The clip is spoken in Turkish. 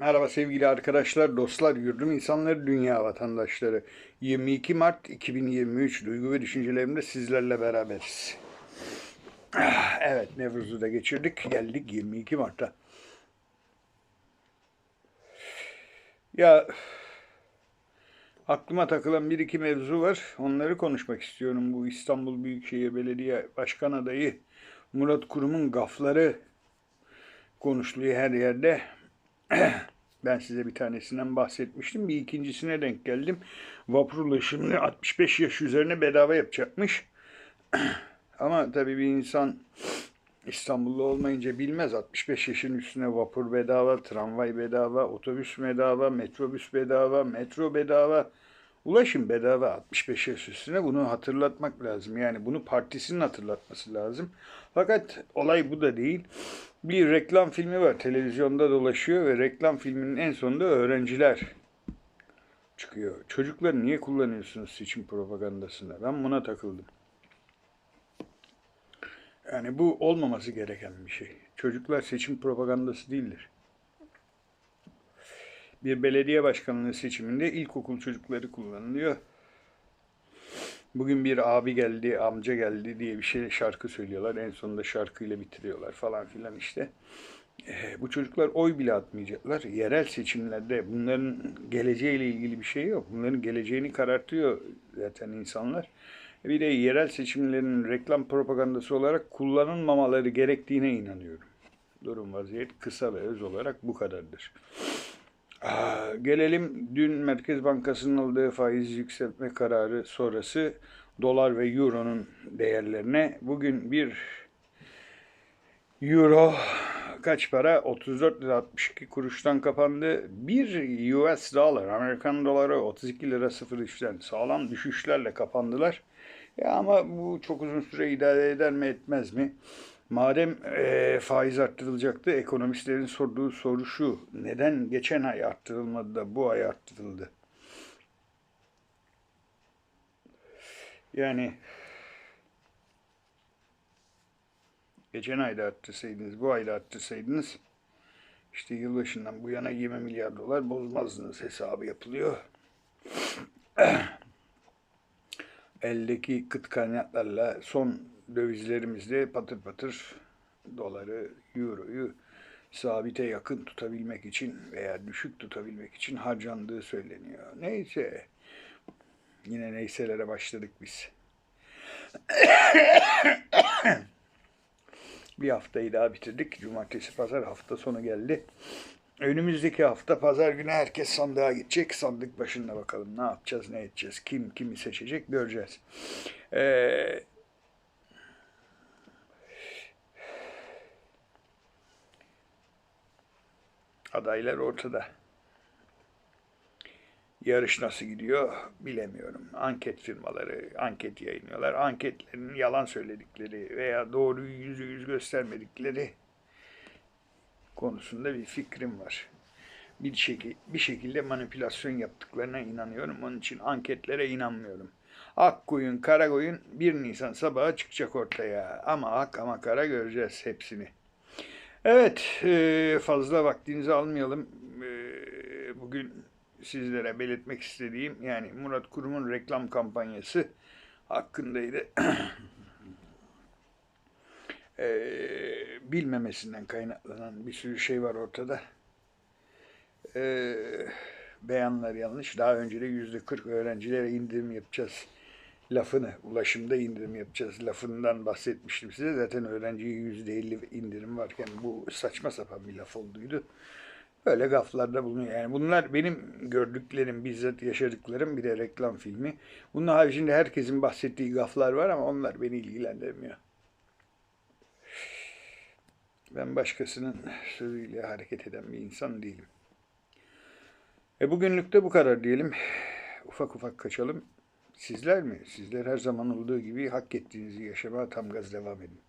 Merhaba sevgili arkadaşlar, dostlar, yurdum insanları, dünya vatandaşları. 22 Mart 2023 duygu ve düşüncelerimde sizlerle beraberiz. Ah, Evet, Nevruz'u da geçirdik. Geldik 22 Mart'a. Ya aklıma takılan bir iki mevzu var. Onları konuşmak istiyorum. Bu İstanbul Büyükşehir Belediye Başkan adayı Murat Kurum'un gafları konuşuluyor her yerde. Ben size bir tanesinden bahsetmiştim. Bir ikincisine denk geldim. Vapur ulaşımını 65 yaş üzerine bedava yapacakmış. Ama tabii bir insan İstanbullu olmayınca bilmez. 65 yaşın üstüne vapur bedava, tramvay bedava, otobüs bedava, metrobüs bedava, metro bedava. Ulaşım bedava 65 yaş üstüne bunu hatırlatmak lazım. Yani bunu partisinin hatırlatması lazım. Fakat olay bu da değil. Bir reklam filmi var televizyonda dolaşıyor ve reklam filminin en sonunda öğrenciler çıkıyor. Çocukları niye kullanıyorsunuz seçim propagandasında? Ben buna takıldım. Yani bu olmaması gereken bir şey. Çocuklar seçim propagandası değildir. Bir belediye başkanlığı seçiminde ilkokul çocukları kullanılıyor. Bugün bir abi geldi, amca geldi diye bir şey şarkı söylüyorlar. En sonunda şarkıyla bitiriyorlar falan filan işte. Ee, bu çocuklar oy bile atmayacaklar. Yerel seçimlerde bunların geleceğiyle ilgili bir şey yok. Bunların geleceğini karartıyor zaten insanlar. Bir de yerel seçimlerin reklam propagandası olarak kullanılmamaları gerektiğine inanıyorum. Durum vaziyet kısa ve öz olarak bu kadardır. Gelelim dün Merkez Bankası'nın aldığı faiz yükseltme kararı sonrası dolar ve euronun değerlerine. Bugün bir euro kaç para? 34 lira 62 kuruştan kapandı. Bir US dolar, Amerikan doları 32 lira 03'ten sağlam düşüşlerle kapandılar. Ya ama bu çok uzun süre idare eder mi etmez mi? Madem eee, faiz arttırılacaktı, ekonomistlerin sorduğu soru şu. Neden geçen ay arttırılmadı da bu ay arttırıldı? Yani geçen ayda arttırsaydınız, bu ayda arttırsaydınız işte yılbaşından bu yana 20 milyar dolar bozmazdınız hesabı yapılıyor. Eldeki kıt kaynaklarla son dövizlerimizle patır patır doları, euroyu sabite yakın tutabilmek için veya düşük tutabilmek için harcandığı söyleniyor. Neyse. Yine neyselere başladık biz. Bir haftayı daha bitirdik. Cumartesi, pazar hafta sonu geldi. Önümüzdeki hafta pazar günü herkes sandığa gidecek. Sandık başında bakalım ne yapacağız, ne edeceğiz, kim kimi seçecek göreceğiz. Ee, adaylar ortada. Yarış nasıl gidiyor bilemiyorum. Anket firmaları anket yayınlıyorlar. Anketlerin yalan söyledikleri veya doğruyu yüzü yüz göstermedikleri konusunda bir fikrim var. Bir, şekil, bir şekilde manipülasyon yaptıklarına inanıyorum. Onun için anketlere inanmıyorum. Ak koyun, kara koyun 1 Nisan sabahı çıkacak ortaya. Ama ak ama kara göreceğiz hepsini. Evet, e, fazla vaktinizi almayalım. E, Bugün sizlere belirtmek istediğim yani Murat Kurum'un reklam kampanyası hakkındaydı. E, bilmemesinden kaynaklanan bir sürü şey var ortada. Beyanlar yanlış. Daha önce de yüzde 40 öğrencilere indirim yapacağız lafını, ulaşımda indirim yapacağız lafından bahsetmiştim size. Zaten öğrenciye yüzde 50 indirim varken bu saçma sapan bir laf olduydu. Böyle gaflarda bulunuyor. Yani bunlar benim gördüklerim, bizzat yaşadıklarım bir de reklam filmi. Bunun haricinde herkesin bahsettiği gaflar var ama onlar beni ilgilendirmiyor. Ben başkasının sözüyle hareket eden bir insan değilim. E bugünlük de bu kadar diyelim. Ufak ufak kaçalım. Sizler mi? Sizler her zaman olduğu gibi hak ettiğinizi yaşamaya tam gaz devam edin.